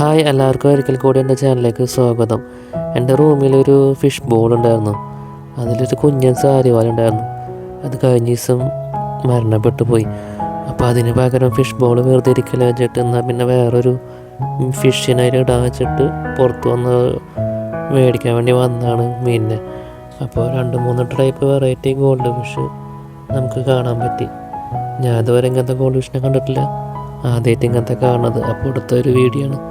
Hi എല്ലാവർക്കും ഒരിക്കൽ കൂടി എന്റെ ചാനലിലേക്ക് സ്വാഗതം. എന്റെ റൂമിലൊരു ഫിഷ് ബോൾ ഉണ്ടായിരുന്നു. അതിലൊരു കുഞ്ഞൻ സാരി പോലെ ഉണ്ടായിരുന്നു. അത് കഴിഞ്ഞ ദിവസം മരണപ്പെട്ടു പോയി. അപ്പോൾ അതിന് പകരം ഫിഷ് ബോൾ വെറുതെ ഇരിക്കല വെച്ചിട്ട് എന്നാൽ പിന്നെ വേറൊരു ഫിഷിനെ അതിൽ ഇടാൻ വെച്ചിട്ട് പുറത്ത് വന്ന് മേടിക്കാൻ വേണ്ടി വന്നതാണ് മീനിനെ. അപ്പോൾ രണ്ട് മൂന്ന് ടൈപ്പ് വെറൈറ്റി ഗോൾഡ് ഫിഷ് നമുക്ക് കാണാൻ പറ്റി. ഞാൻ ഇതുവരെ ഇങ്ങനത്തെ ഗോൾഡ് ഫിഷിനെ കണ്ടിട്ടില്ല. ആദ്യമായിട്ട് ഇങ്ങനത്തെ കാണുന്നത്. അപ്പോൾ അടുത്തൊരു വീഡിയോ ആണ്.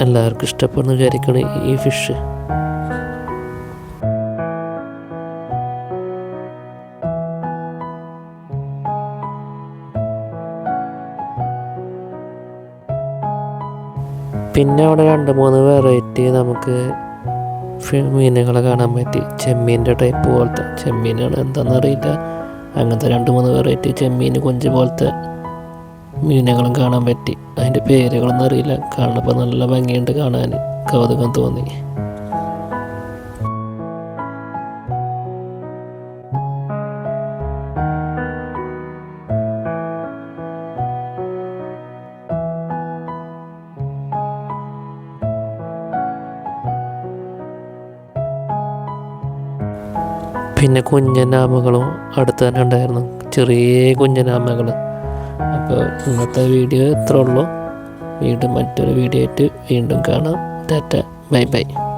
എല്ലാവർക്കും ഇഷ്ടപ്പെടുന്ന വിചാരിക്കണ ഈ ഫിഷ് പിന്നെ അവിടെ രണ്ട് മൂന്ന് വെറൈറ്റി നമുക്ക് മീനുകളെ കാണാൻ പറ്റി. ചെമ്മീന്റെ ടൈപ്പ് പോലത്തെ ചെമ്മീനാണ്. എന്താണെന്ന് അറിയില്ല അങ്ങനത്തെ രണ്ട് മൂന്ന് വെറൈറ്റി ചെമ്മീൻ കൊഞ്ച് പോലത്തെ മീനുകളും കാണാൻ പറ്റി. അതിന്റെ പേരുകളൊന്നും അറിയില്ല. കാണുമ്പോൾ നല്ല ഭംഗിയുണ്ട് കാണാൻ. കൗതുകം തോന്നി. പിന്നെ കുഞ്ഞനാമകളും അടുത്ത് തന്നെ ഉണ്ടായിരുന്നു. ചെറിയ കുഞ്ഞനാമകൾ അപ്പോൾ ഇന്നത്തെ വീഡിയോ ഇത്ര ഉള്ളൂ. വീണ്ടും മറ്റൊരു വീഡിയോ ആയിട്ട് വീണ്ടും കാണാം. ടാറ്റ. Bye bye.